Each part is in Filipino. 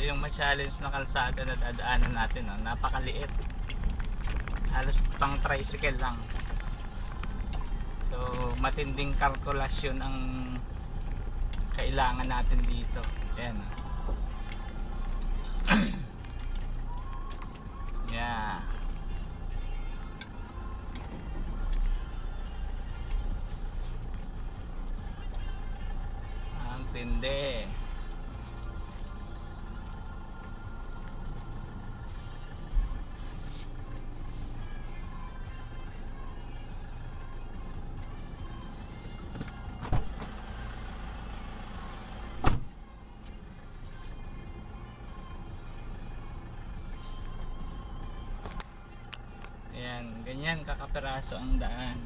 yung ma-challenge na kalsada na dadaanan natin, no? napakaliit. Halos pang tricycle lang. So, matinding kalkulasyon ang kailangan natin dito. Ayan. no? yeah. Ang tindi. Ayan, ganyan kakapiraso ang daan.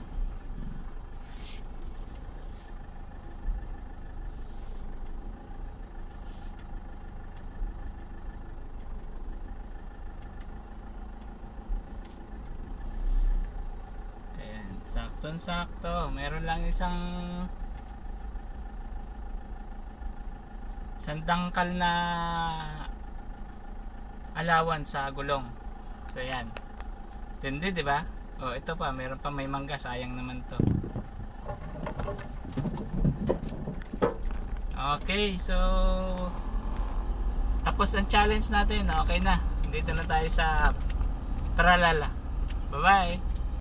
Ayan, sakto-sakto. Meron lang isang isang dangkal na alawan sa gulong. So, ayan. Tindi, di ba? Oh, ito pa, meron pa may mangga, sayang naman 'to. Okay, so tapos ang challenge natin, okay na. Dito na tayo sa Tralala. Bye-bye.